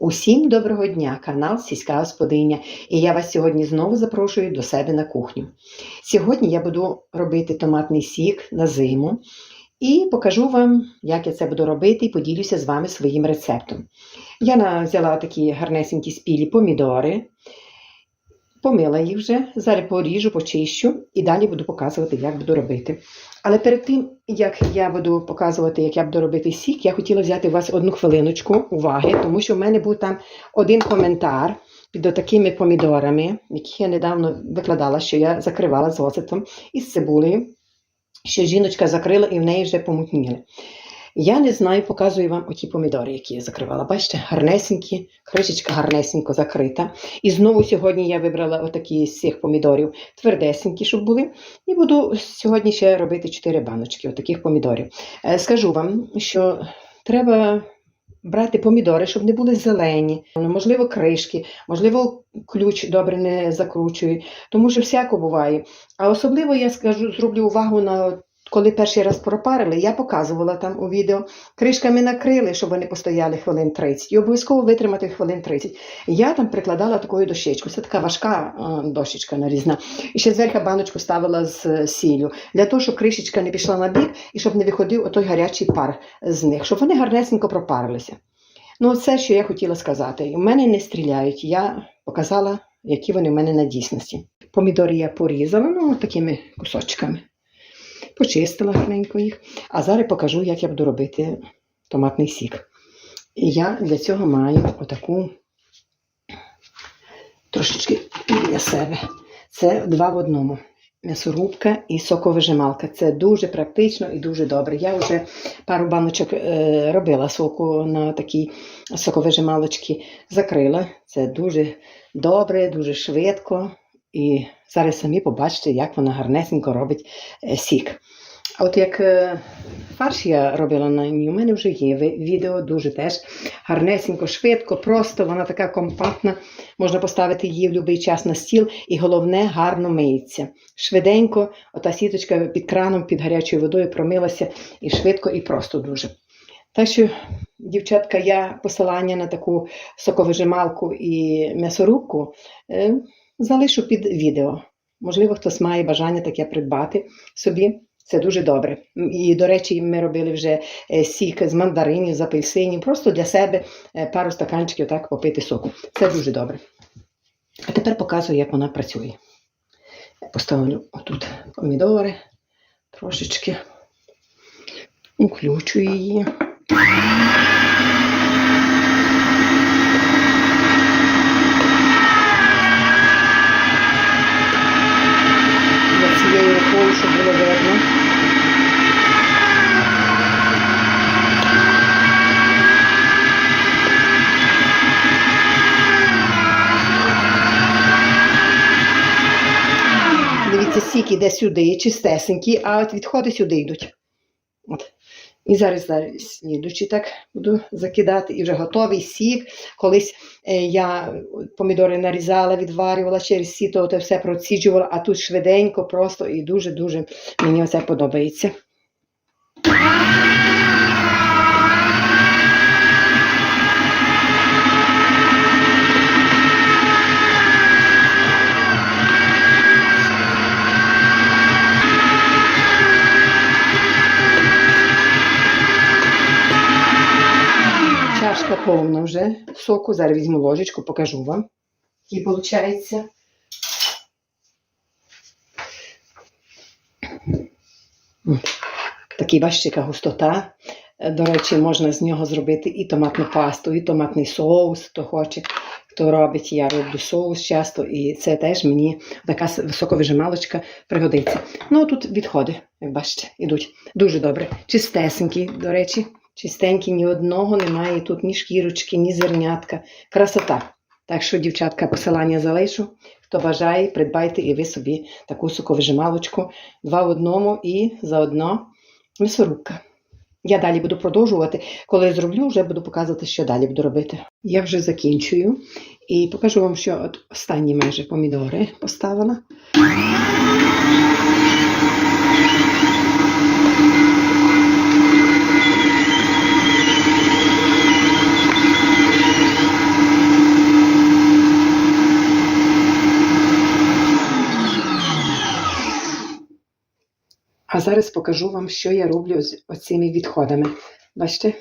Усім доброго дня, канал Сільська Господиня, і я вас сьогодні знову запрошую до себе на кухню. Сьогодні я буду робити томатний сік на зиму і покажу вам, як я це буду робити, і поділюся з вами своїм рецептом. Я взяла такі гарнесенькі спілі помідори, помила їх вже, зараз поріжу, почищу і далі буду показувати, як буду робити. Але перед тим, як я буду показувати, як я буду робити сік, я хотіла взяти у вас одну хвилиночку уваги, тому що в мене був там один коментар під такими помідорами, які я недавно викладала, що я закривала з оцетом із цибулею, що жіночка закрила і в неї вже помутніли. Я не знаю, показую вам оті помідори, які я закривала. Бачите, гарнесенькі, кришечка гарнесенько закрита. І знову сьогодні я вибрала отакі з цих помідорів твердесенькі, щоб були. І буду сьогодні ще робити 4 баночки отаких помідорів. Е, Скажу вам, що треба брати помідори, щоб не були зелені, Ну, можливо, кришки, можливо, ключ добре не закручує, тому що всяко буває. А особливо я скажу, зроблю увагу на. Коли перший раз пропарили, я показувала там у відео, кришками накрили, щоб вони постояли хвилин 30, і обов'язково витримати хвилин 30. Я там прикладала такою дощечку. Це така важка е, дощечка нарізна. І ще зверху баночку ставила з е, сіллю, для того, щоб кришечка не пішла на бік і щоб не виходив отой гарячий пар з них, щоб вони гарнесенько пропарилися. Ну, це, що я хотіла сказати. У мене не стріляють. Я показала, які вони в мене на дійсності. Помідори я порізала, ну, такими кусочками. Почистила гарненько їх. А зараз покажу, як я буду робити томатний сік. І я для цього маю отаку трошечки для себе. Це два в одному. М'ясорубка і соковижималка. Це дуже практично і дуже добре. Я вже пару баночок е, робила соку на такій соковижималочці, закрила. Це дуже добре, дуже швидко. І зараз самі побачите, як вона гарнесенько робить е, сік. А от як е, фарш я робила на ній, у мене вже є відео, дуже теж гарнесенько, швидко, просто вона така компактна. Можна поставити її в будь-який час на стіл, і головне, гарно миється. Швиденько, ота сіточка під краном, під гарячою водою промилася і швидко, і просто дуже. Так що, дівчатка, я посилання на таку соковижималку і м'ясорубку е, залишу під відео. Можливо, хтось має бажання таке придбати собі. Це дуже добре. І, до речі, ми робили вже е, сік з мандаринів, з апельсинів, просто для себе е, пару стаканчиків так попити соку. Це дуже добре. А тепер показую, як вона працює. Поставлю отут помідори трошечки, включу її. Я цією рукою, щоб було видно. Дивіться, сік іде сюди, чистесенький, а от відходи сюди йдуть. От. І зараз, зараз ідучи, так буду закидати. І вже готовий сік. Колись е, я помідори нарізала, відварювала через сіто, то все проціджувала, а тут швиденько, просто і дуже-дуже мені оце подобається. Чашка повна вже соку. Зараз візьму ложечку, покажу вам. Який виходить. Такий яка густота. До речі, можна з нього зробити і томатну пасту, і томатний соус, хто хоче, хто робить. Я роблю соус часто, і це теж мені така соковижималочка пригодиться. Ну, тут відходи, як бачите, ідуть дуже добре. Чистесенькі, до речі, чистенькі, ні одного немає тут ні шкірочки, ні зернятка. Красота. Так що, дівчатка, посилання залишу. Хто бажає, придбайте і ви собі таку соковижималочку. Два в одному і заодно м'ясорубка. Я далі буду продовжувати. Коли зроблю, вже буду показувати, що далі буду робити. Я вже закінчую і покажу вам, що от останні майже помідори поставила. А зараз покажу вам, що я роблю з оцими відходами. Бачите?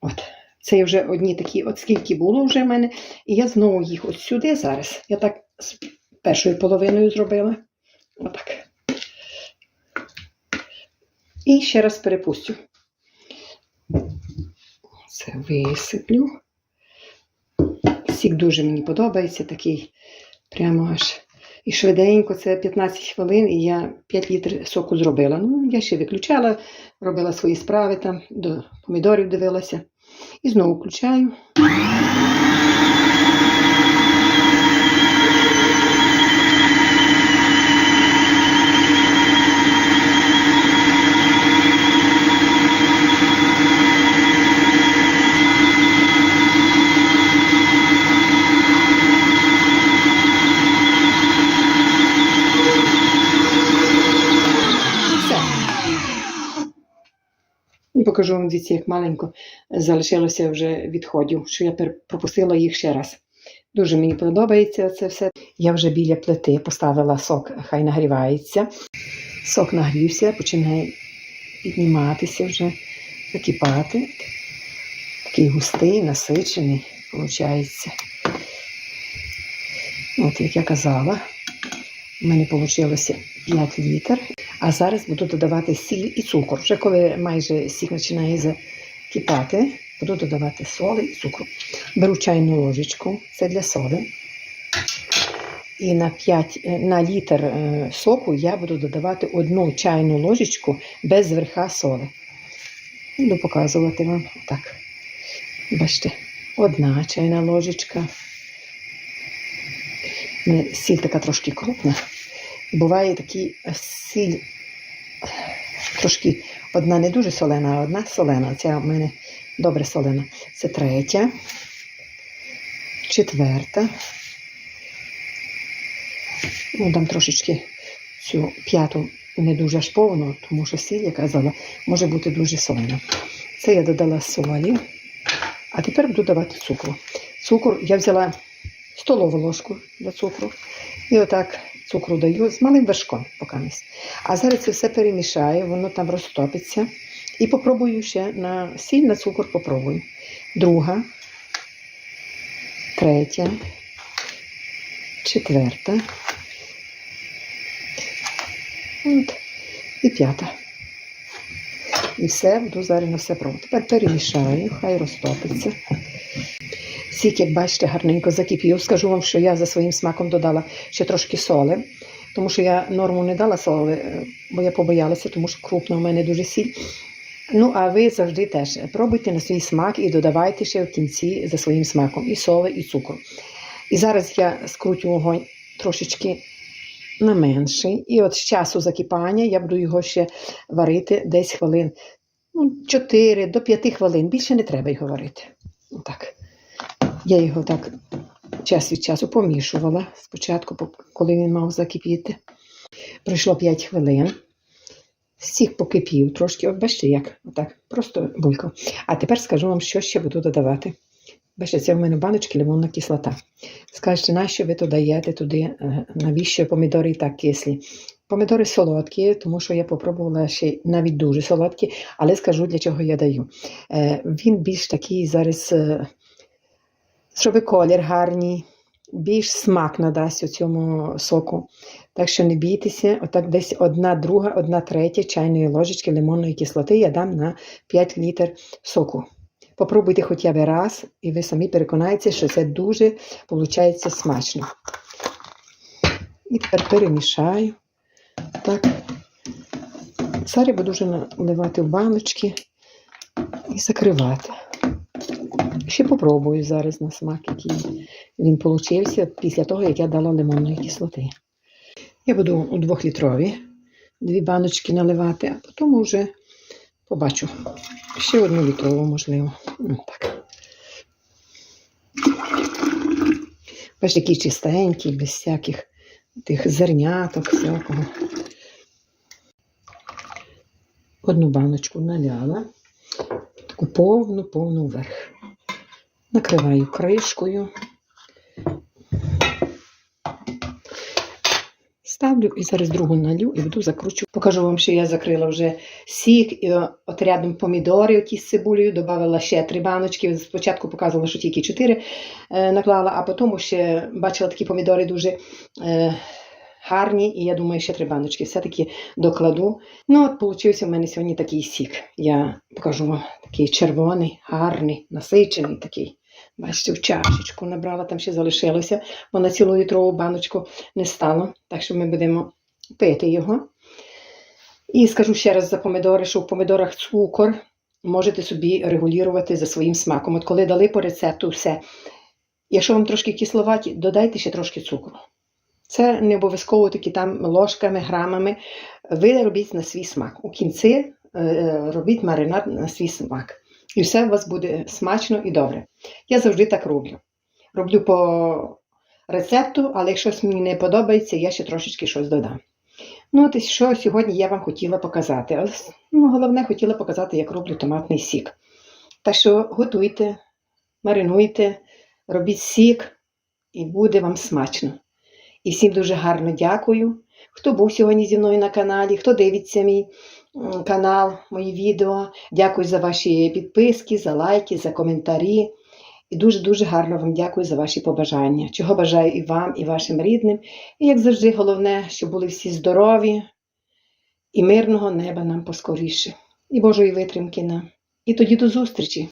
От. Це вже одні такі, от скільки було вже в мене. І я знову їх от сюди зараз. Я так з першою половиною зробила. Отак. І ще раз перепустю. Це висиплю. Сік дуже мені подобається, такий прямо аж. І швиденько, це 15 хвилин, і я 5 літрів соку зробила. Ну, я ще виключала, робила свої справи там, до помідорів дивилася. І знову включаю. І покажу вам як маленько залишилося вже відходів, що я пропустила їх ще раз. Дуже мені подобається це все. Я вже біля плити поставила сок, хай нагрівається. Сок нагрівся, починає підніматися вже, закипати. Такий густий, насичений, виходить. От, як я казала, в мене вийшло 5 літр. А зараз буду додавати сіль і цукор. Вже коли майже сік починає закипати, буду додавати соли і цукру. Беру чайну ложечку, це для соли. І на 5, е, на літр е, соку я буду додавати одну чайну ложечку без верха соли. Буду показувати вам так. Бачите, одна чайна ложечка. Сіль така трошки крупна. Буває такі е, сіль трошки одна не дуже солена, а одна солена. Ця в мене добре солена. Це третя, четверта. Ну, дам трошечки цю п'яту не дуже аж повну, тому що сіль, я казала, може бути дуже солена. Це я додала солі. А тепер буду давати цукру. Цукор я взяла столову ложку для цукру. І отак цукру даю з малим вершком поки. А зараз це все перемішаю, воно там розтопиться. І попробую ще на сіль, на цукор попробую. Друга, третя, четверта. От, і п'ята. І все, буду зараз на все пробувати. Тепер перемішаю, хай розтопиться. Сік, як бачите, гарненько закипів. Скажу вам, що я за своїм смаком додала ще трошки соли, тому що я норму не дала соли, е, бо я побоялася, тому що крупна у мене дуже сіль. Ну, а ви завжди теж пробуйте на свій смак і додавайте ще в кінці за своїм смаком і соли, і цукру. І зараз я скрутю вогонь трошечки на менший. І от з часу закипання я буду його ще варити десь хвилин ну, 4 до 5 хвилин. Більше не треба його варити. Отак. Я його так час від часу помішувала спочатку, коли він мав закипіти. Пройшло 5 хвилин. Сік покипів трошки, от бачите, як отак, просто булькав. А тепер скажу вам, що ще буду додавати. Бачите, це в мене в баночці лимонна кислота. Скажете, нащо ви то даєте туди, е, навіщо помідори і так кислі? Помідори солодкі, тому що я попробувала ще навіть дуже солодкі, але скажу, для чого я даю. Е, Він більш такий зараз, щоб колір гарний, більш смак надасть у цьому соку. Так що не бійтеся, отак десь одна друга, одна третя чайної ложечки лимонної кислоти я дам на 5 літр соку. Попробуйте хоча б раз, і ви самі переконаєтеся, що це дуже виходить смачно. І тепер перемішаю. Так. Зараз буду вже наливати в баночки і закривати. Ще попробую зараз на смак, який він получився після того, як я дала лимонної кислоти. Я буду у двохлітрові дві баночки наливати, а потім вже побачу. Ще одну літрову, можливо. Ну, так. Бачите, який чистенький, без всяких тих зерняток, всякого. Одну баночку наляла, таку повну, повну вверх. Накриваю кришкою. ставлю і зараз другу налю і буду закручувати. Покажу вам, що я закрила вже сік, і о, от рядом помідори оті з цибулею, додала ще три баночки. Спочатку показувала, що тільки чотири е, наклала, а потім ще бачила такі помідори дуже е, гарні, і я думаю, ще три баночки все-таки докладу. Ну, от получився в мене сьогодні такий сік. Я покажу вам такий червоний, гарний, насичений такий. Бачите, в чашечку набрала, там ще залишилося, бо на цілу літрову баночку не стало. Так що ми будемо пити його. І скажу ще раз за помідори, що в помідорах цукор можете собі регулювати за своїм смаком. От коли дали по рецепту все. Якщо вам трошки кисловаті, додайте ще трошки цукру. Це не обов'язково такі там ложками, грамами. Ви робіть на свій смак. У кінці робіть маринад на свій смак. І все у вас буде смачно і добре. Я завжди так роблю. Роблю по рецепту, але якщо мені не подобається, я ще трошечки щось додам. Ну, от що сьогодні я вам хотіла показати. Ну, головне, хотіла показати, як роблю томатний сік. Так що готуйте, маринуйте, робіть сік, і буде вам смачно. І всім дуже гарно дякую, хто був сьогодні зі мною на каналі, хто дивиться мій канал, мої відео. Дякую за ваші підписки, за лайки, за коментарі. І дуже-дуже гарно вам дякую за ваші побажання. Чого бажаю і вам, і вашим рідним. І як завжди, головне, щоб були всі здорові і мирного неба нам поскоріше, і Божої витримки нам. І тоді до зустрічі!